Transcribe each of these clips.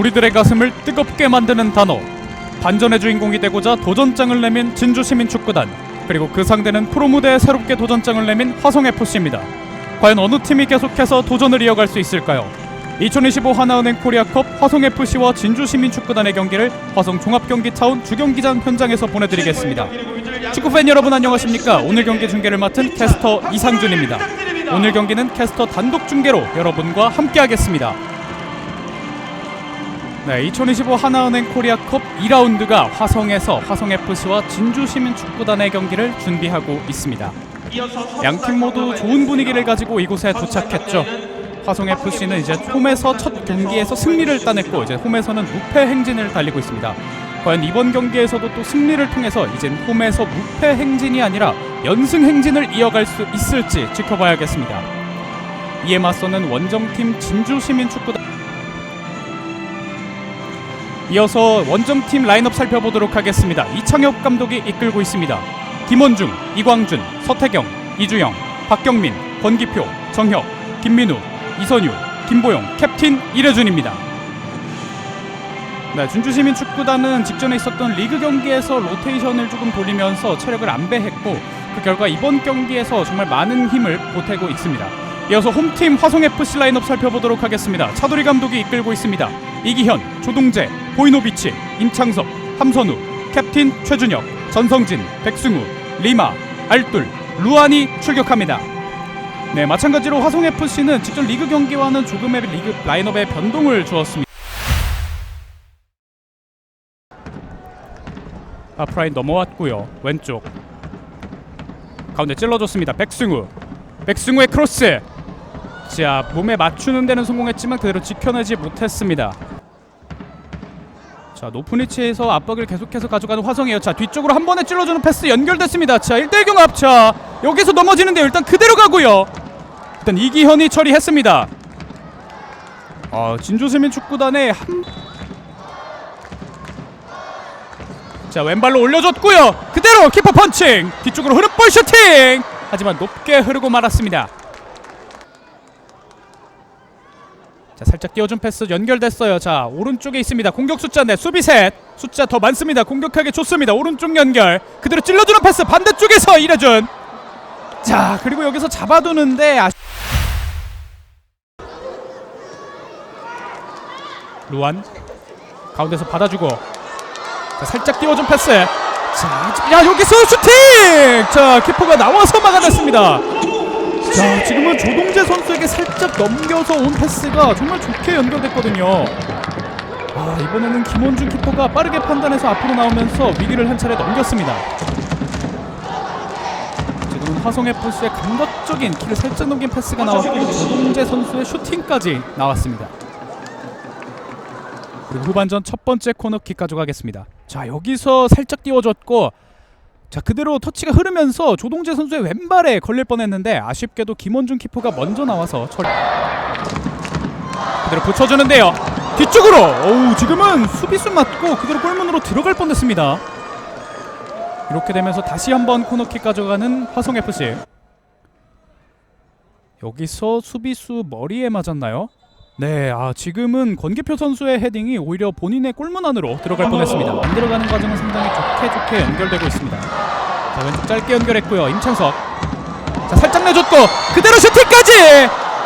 우리들의 가슴을 뜨겁게 만드는 단어. 반전의 주인공이 되고자 도전장을 내민 진주시민축구단 그리고 그 상대는 프로무대에 새롭게 도전장을 내민 화성FC입니다. 과연 어느 팀이 계속해서 도전을 이어갈 수 있을까요? 2025 하나은행 코리아컵 화성FC와 진주시민축구단의 경기를 화성 종합경기타운 주경기장 현장에서 보내드리겠습니다. 축구팬 여러분 안녕하십니까? 오늘 경기 중계를 맡은 캐스터 이상준입니다. 오늘 경기는 캐스터 단독 중계로 여러분과 함께하겠습니다 네, 2025 하나은행 코리아컵 2라운드가 화성에서 화성FC와 진주시민축구단의 경기를 준비하고 있습니다. 양 팀 모두 좋은 분위기를 가지고 이곳에 도착했죠. 화성FC는 이제 홈에서 첫 경기에서 승리를 따냈고 이제 홈에서는 무패 행진을 달리고 있습니다. 과연 이번 경기에서도 또 승리를 통해서 이젠 홈에서 무패 행진이 아니라 연승 행진을 이어갈 수 있을지 지켜봐야겠습니다. 이에 맞서는 원정팀 진주시민축구단 이어서 원정팀 라인업 살펴보도록 하겠습니다. 이창엽 감독이 이끌고 있습니다. 김원중, 이광준, 서태경, 이주영, 박경민, 권기표, 정혁, 김민우, 이선유, 김보영, 캡틴 이래준입니다. 네, 준주시민 축구단은 직전에 있었던 리그 경기에서 로테이션을 조금 돌리면서 체력을 안배했고 그 결과 이번 경기에서 정말 많은 힘을 보태고 있습니다. 이어서 홈팀 화성 FC 라인업 살펴보도록 하겠습니다. 차도리 감독이 이끌고 있습니다. 이기현, 조동재, 보이노비치, 임창섭, 함선우, 캡틴 최준혁, 전성진, 백승우, 리마, 알둘, 루안이 출격합니다. 네, 마찬가지로 화성 FC는 직전 리그 경기와는 조금의 리그 라인업에 변동을 주었습니다. 아프라인 넘어왔고요. 왼쪽 가운데 찔러줬습니다. 백승우, 백승우의 크로스. 자 몸에 맞추는 데는 성공했지만 그대로 지켜내지 못했습니다. 자 높은 위치에서 압박을 계속해서 가져가는 화성이에요. 자 뒤쪽으로 한 번에 찔러주는 패스 연결됐습니다. 자 1대1 경합 자 여기서 넘어지는데요. 일단 그대로 가고요. 일단 이기현이 처리했습니다. 아 진주시민 축구단의 한... 자 왼발로 올려줬고요. 그대로 키퍼 펀칭 뒤쪽으로 흐름 볼 슈팅. 하지만 높게 흐르고 말았습니다. 자 살짝 띄워준 패스 연결됐어요. 자 오른쪽에 있습니다. 공격 숫자 넷 수비 셋 숫자 더 많습니다. 공격하기 좋습니다. 오른쪽 연결 그대로 찔러주는 패스 반대쪽에서 이래준. 자 그리고 여기서 잡아두는데 아... 루안 가운데서 받아주고 자 살짝 띄워준 패스. 자, 야 여기서 슈팅! 자 키퍼가 나와서 막아냈습니다. 자 지금은 조동재 선수에게 살짝 넘겨서 온 패스가 정말 좋게 연결됐거든요. 아 이번에는 김원준 키퍼가 빠르게 판단해서 앞으로 나오면서 위기를 한 차례 넘겼습니다. 지금은 화성 FC의 감각적인 키를 살짝 넘긴 패스가 나왔고 조동재 선수의 슈팅까지 나왔습니다. 그리고 후반전 첫 번째 코너킥 가져가겠습니다. 자 여기서 살짝 띄워줬고 자 그대로 터치가 흐르면서 조동재 선수의 왼발에 걸릴 뻔했는데 아쉽게도 김원준 키퍼가 먼저 나와서 처리 그대로 붙여주는데요. 뒤쪽으로! 어우 지금은 수비수 맞고 그대로 골문으로 들어갈 뻔했습니다. 이렇게 되면서 다시 한번 코너킥 가져가는 화성FC 여기서 수비수 머리에 맞았나요? 네, 아 지금은 권기표 선수의 헤딩이 오히려 본인의 골문 안으로 들어갈 뻔했습니다. 안 들어가는 과정은 상당히 좋게 좋게 연결되고 있습니다. 자 왼쪽 짧게 연결했고요. 임창석. 자 살짝 내줬고 그대로 슈팅까지.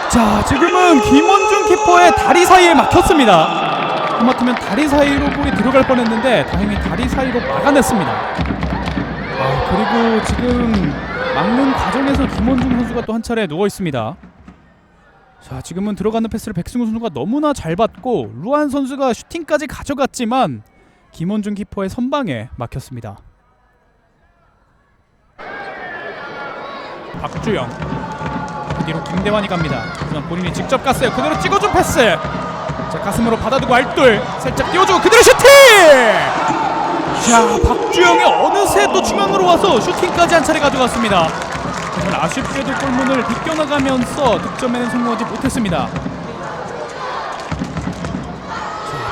자 지금은 김원준 키퍼의 다리 사이에 막혔습니다. 하마터면 다리 사이로 볼이 들어갈 뻔했는데 다행히 다리 사이로 막아냈습니다. 아 그리고 지금 막는 과정에서 김원준 선수가 또 한 차례 누워 있습니다. 자 지금은 들어가는 패스를 백승우 선수가 너무나 잘 받고 루안 선수가 슈팅까지 가져갔지만 김원준 키퍼의 선방에 막혔습니다. 박주영 뒤로 김대환이 갑니다. 하지만 본인이 직접 갔어요. 그대로 찍어준 패스. 자 가슴으로 받아두고 알돌 살짝 띄워주고 그대로 슈팅. 자 박주영이 어느새 또 중앙으로 와서 슈팅까지 한 차례 가져갔습니다. 하지만 아쉽게도 골문을 비껴나가면서 득점에는 성공하지 못했습니다. 자,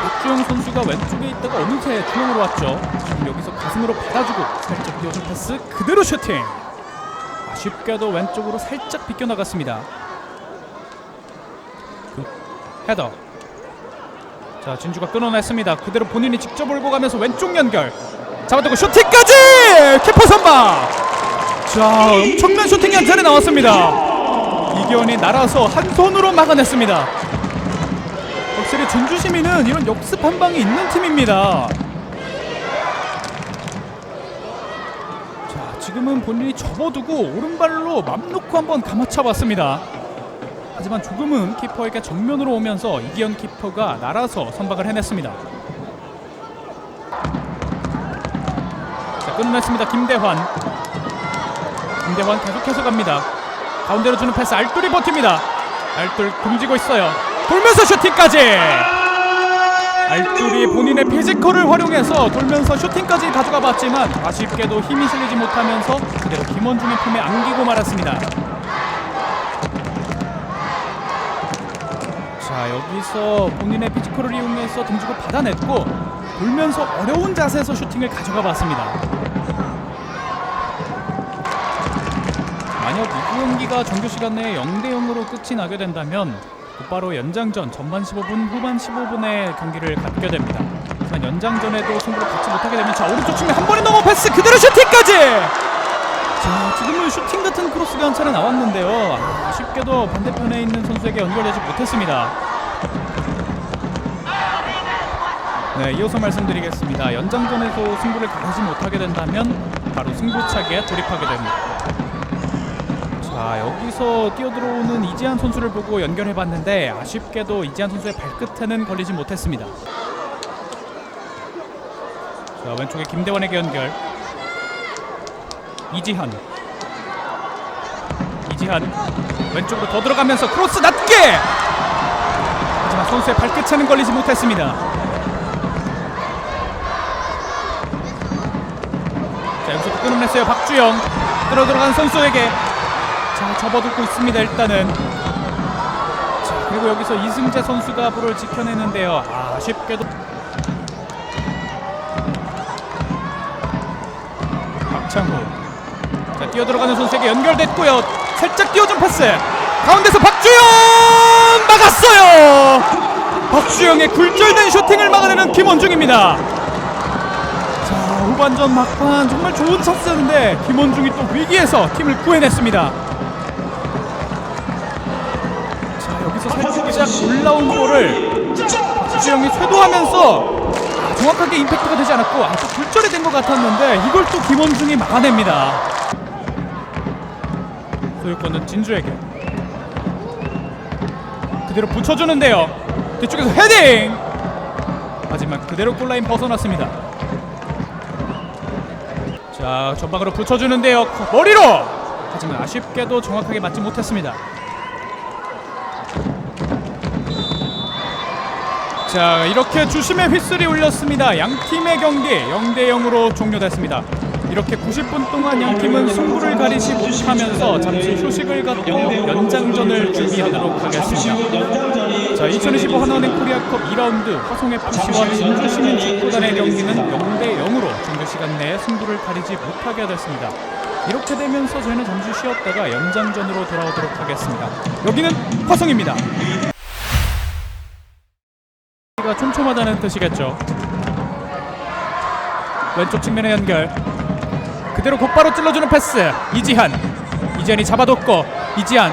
박주영 선수가 왼쪽에 있다가 어느새 중앙으로 왔죠. 지금 여기서 가슴으로 받아주고 살짝 띄워준 패스 그대로 슈팅. 아쉽게도 왼쪽으로 살짝 비껴나갔습니다. 그 헤더. 자 진주가 끊어냈습니다. 그대로 본인이 직접 올고 가면서 왼쪽 연결 잡아두고 슈팅까지. 자 엄청난 슈팅 연찰이 나왔습니다. 이기원이 날아서 한 손으로 막아냈습니다. 확실히 진주 시민은 이런 역습 한 방이 있는 팀입니다. 자 지금은 본인이 접어두고 오른발로 맘 놓고 한번 감아차봤습니다. 하지만 조금은 키퍼에게 정면으로 오면서 이기현 키퍼가 날아서 선박을 해냈습니다. 자 끊어냈습니다. 김대환. 김대환 계속해서 갑니다. 가운데로 주는 패스 알돌이 버팁니다. 알돌 등지고 있어요. 돌면서 슈팅까지. 알돌이 본인의 피지컬을 활용해서 돌면서 슈팅까지 가져가 봤지만 아쉽게도 힘이 실리지 못하면서 그대로 김원중의 품에 안기고 말았습니다. 자 여기서 본인의 피지컬을 이용해서 등지고 받아냈고 돌면서 어려운 자세에서 슈팅을 가져가 봤습니다. 만약 이 경기가 정규 시간 내에 0대 0으로 끝이 나게 된다면 곧바로 연장전 전반 15분 후반 15분의 경기를 갖게 됩니다. 하지만 연장전에도 승부를 갖지 못하게 되면 자 오른쪽 측면 한 번에 넘어 패스 그대로 슈팅까지. 자 지금은 슈팅 같은 크로스가 한 차례 나왔는데요. 아, 아쉽게도 반대편에 있는 선수에게 연결되지 못했습니다. 네, 이어서 말씀드리겠습니다. 연장전에서 승부를 가르지 못하게 된다면 바로 승부차기에 돌입하게 됩니다. 자, 여기서 뛰어들어오는 이지한 선수를 보고 연결해봤는데 아쉽게도 이지한 선수의 발끝에는 걸리지 못했습니다. 자, 왼쪽에 김대원에게 연결. 이지한. 이지한 왼쪽으로 더 들어가면서 크로스 낮게. 하지만 선수의 발끝에는 걸리지 못했습니다. 자 여기서 끊어냈어요 박주영 들어 들어간 선수에게 자 접어두고 있습니다 일단은. 자 그리고 여기서 이승재 선수가 볼을 지켜내는데요. 아, 아쉽게도 박창호. 자 뛰어들어가는 선수에게 연결됐고요. 살짝 뛰어준 패스. 가운데서 박주영! 막았어요! 박주영의 굴절된 슈팅을 막아내는 김원중입니다. 자 후반전 막판 정말 좋은 찬스였는데 김원중이 또 위기에서 팀을 구해냈습니다. 살짝 올라온 볼을 박주영이 쇄도하면서 아, 정확하게 임팩트가 되지 않았고 아주 굴절이 된 것 같았는데 이걸 또 김원중이 막아냅니다. 소유권은 진주에게 그대로 붙여주는데요. 뒤쪽에서 헤딩. 하지만 그대로 골라인 벗어났습니다. 자 전방으로 붙여주는데요 머리로 하지만 아쉽게도 정확하게 맞지 못했습니다 자 이렇게 주심의 휘슬이 울렸습니다 양 팀의 경기 0대 0으로 종료됐습니다 이렇게 90분 동안 양 팀은 승부를 가리지 못하면서 잠시 휴식을 갖고 연장전을 준비하도록 하겠습니다 자 2025 하나은행 코리아컵 2라운드 화송FC와 진주시민 축구단의 경기는 0대 0으로 정규 시간 내에 승부를 가리지 못하게 됐습니다. 이렇게 되면서 저희는 잠시 쉬었다가 연장전으로 돌아오도록 하겠습니다. 여기는 화성입니다. 가 촘촘하다는 뜻이겠죠. 왼쪽 측면의 연결. 그대로 곧바로 찔러주는 패스. 이지한. 이지한이 잡아뒀고 이지한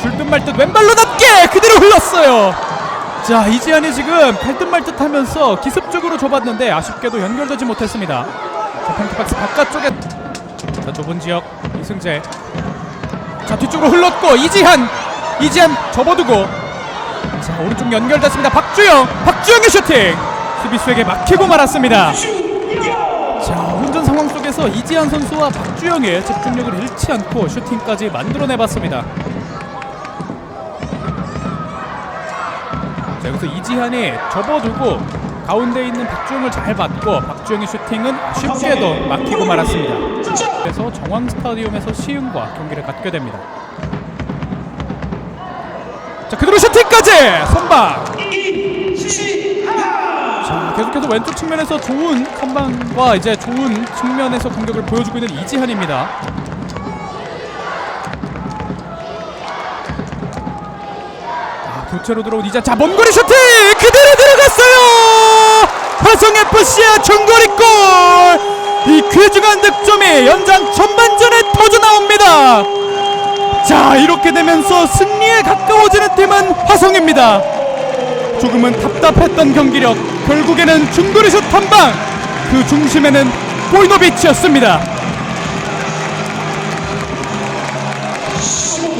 줄듯 말듯 왼발로 낮게 그대로 흘렀어요. 자 이지한이 지금 발듯 말듯 하면서 기습적으로 좁았는데 아쉽게도 연결되지 못했습니다. 자 펜트박스 바깥쪽에 자 좁은 지역 이승재 자 뒤쪽으로 흘렀고 이지한 이지한 접어두고 자 오른쪽 연결됐습니다. 박주영 박주영의 슈팅 수비수에게 막히고 말았습니다. 자 혼전 상황 속에서 이지한 선수와 박주영의 집중력을 잃지 않고 슈팅까지 만들어내봤습니다. 자 여기서 이지한이 접어두고 가운데 있는 박주영을 잘 받고 박주영의 슈팅은 쉽게도 막히고 말았습니다. 그래서 정왕 스타디움에서 시흥과 경기를 갖게 됩니다. 자 그대로 슈팅까지! 선방. 자 계속해서 왼쪽 측면에서 좋은 선방과 이제 좋은 측면에서 공격을 보여주고 있는 이지한입니다. 아, 교체로 들어온 이자 자 먼 거리 슈팅! 그대로 들어갔어요! 화성 FC의 중거리 골 이 귀중한 득점이 연장 전반전에 터져 나옵니다 자 이렇게 되면서 승리에 가까워지는 팀은 화성입니다. 조금은 답답했던 경기력 결국에는 중거리 슛 한 방. 그 중심에는 보이노비치였습니다.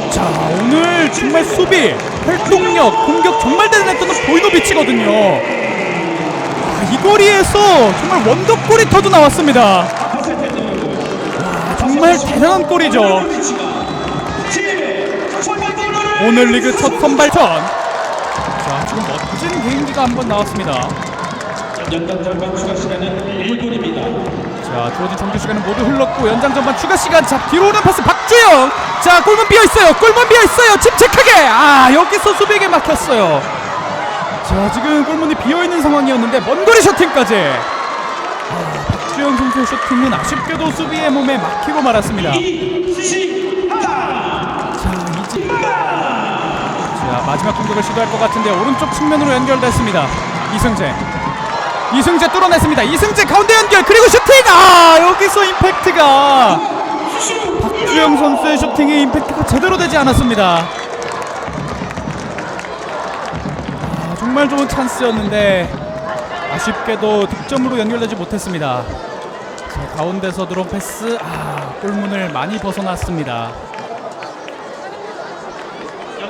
자 오늘 정말 수비 활동력 공격 정말 대단했던 건 보이노비치거든요. 아, 이 거리에서 정말 원더골이 터져 나왔습니다. 와, 정말 대단한 골이죠 오늘 리그 첫 선발전. 자 지금 멋진 개인기가 한번 나왔습니다. 연장 전반 추가 시간은 1분입니다. 자 주어진 정규 시간은 모두 흘렀고 연장 전반 추가 시간. 자 뒤로 오는 패스 박주영. 자 골문 비어 있어요. 골문 비어 있어요. 침착하게. 아 여기서 수비에게 막혔어요. 자 지금 골문이 비어 있는 상황이었는데 먼 거리 셔팅까지. 아, 박주영 선수의 셔팅은 아쉽게도 수비의 몸에 막히고 말았습니다. 자 이제 자 마지막 공격을 시도할 것 같은데 오른쪽 측면으로 연결됐습니다 이승재 이승재 뚫어냈습니다. 이승재 가운데 연결 그리고 슈팅 아 여기서 임팩트가 박주영 선수의 슈팅이 임팩트가 제대로 되지 않았습니다. 아, 정말 좋은 찬스였는데 아쉽게도 득점으로 연결되지 못했습니다. 자, 가운데서 들어온 패스 아 골문을 많이 벗어났습니다.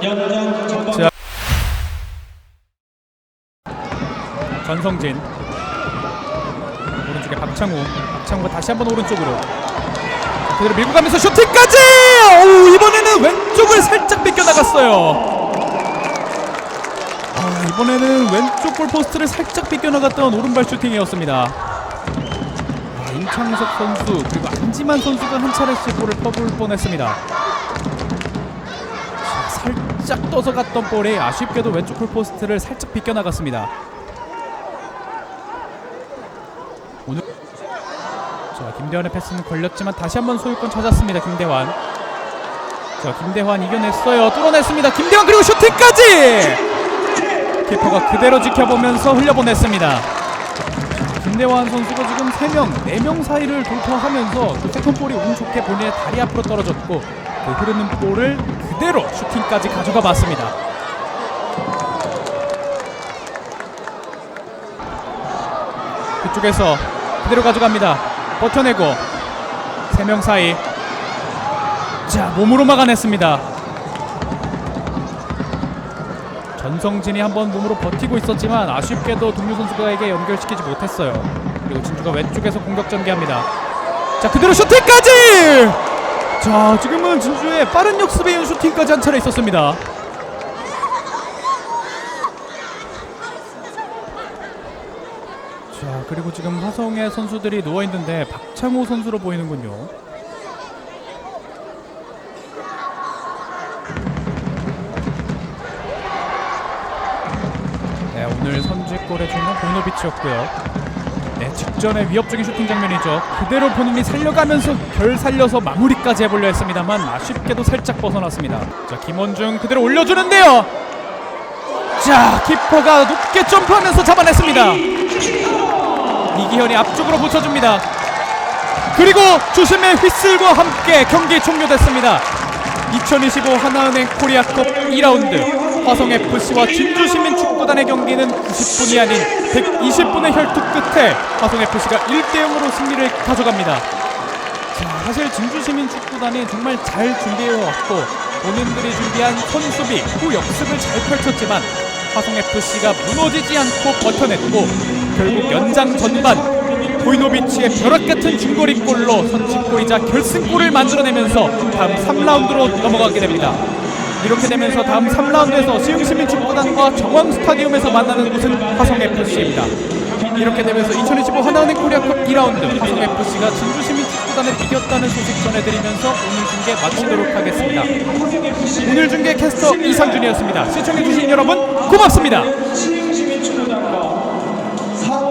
연장. 전성진. 오른쪽에 박창호 박창호가 다시 한번 오른쪽으로. 자, 그대로 밀고 가면서 슈팅까지! 오 이번에는 왼쪽을 살짝 빗겨나갔어요. 아 이번에는 왼쪽 골포스트를 살짝 빗겨나갔던 오른발 슈팅이었습니다. 아, 임창석 선수 그리고 안지만 선수가 한 차례씩 볼을 퍼볼 뻔했습니다. 자, 살짝 떠서 갔던 볼에 아쉽게도 왼쪽 골포스트를 살짝 빗겨나갔습니다. 오늘 자 김대환의 패스는 걸렸지만 다시 한번 소유권 찾았습니다 김대환. 자 김대환 이겨냈어요. 뚫어냈습니다. 김대환 그리고 슈팅까지! 키퍼가 그대로 지켜보면서 흘려보냈습니다. 자, 김대환 선수가 지금 3명, 4명 사이를 돌파하면서 그 세컨볼이 운 좋게 본인의 다리 앞으로 떨어졌고 그 흐르는 볼을 그대로 슈팅까지 가져가 봤습니다 그쪽에서 그대로 가져갑니다. 버텨내고 세명 사이 자 몸으로 막아냈습니다. 전성진이 한번 몸으로 버티고 있었지만 아쉽게도 동료 선수가에게 연결시키지 못했어요. 그리고 진주가 왼쪽에서 공격 전개합니다. 자 그대로 슈팅까지! 자 지금은 진주의 빠른 역습에 이은 슈팅까지 한 차례 있었습니다. 자 그리고 지금 화성의 선수들이 누워 있는데 박창호 선수로 보이는군요. 네 오늘 선제골의 주인공 보노비치였고요. 네 직전에 위협적인 슈팅 장면이죠. 그대로 본인이 살려가면서 결 살려서 마무리까지 해보려 했습니다만 아쉽게도 살짝 벗어났습니다. 자 김원중 그대로 올려주는데요. 자 키퍼가 높게 점프하면서 잡아냈습니다. 이기현이 앞쪽으로 붙여줍니다. 그리고 주심의 휘슬과 함께 경기 종료됐습니다. 2025 하나은행 코리아컵 2라운드 화성FC와 진주시민축구단의 경기는 90분이 아닌 120분의 혈투 끝에 화성FC가 1대0으로 승리를 가져갑니다. 자, 사실 진주시민축구단이 정말 잘 준비해왔고 본인들이 준비한 선수비 후 역습을 잘 펼쳤지만 화성FC가 무너지지 않고 버텨냈고 결국 연장 전반 보이노비치의 벼락같은 중거리골로 선취골이자 결승골을 만들어내면서 다음 3라운드로 넘어가게 됩니다. 이렇게 되면서 다음 3라운드에서 시흥시민 축구단과 정왕 스타디움에서 만나는 곳은 화성FC입니다. 이렇게 되면서 2025 하나은행 코리아컵 2라운드 화성FC가 진주시민 축구단을 이겼다는 소식 전해드리면서 오늘 중계 마치도록 하겠습니다. 오늘 중계 캐스터 이상준이었습니다. 시청해주신 여러분 고맙습니다.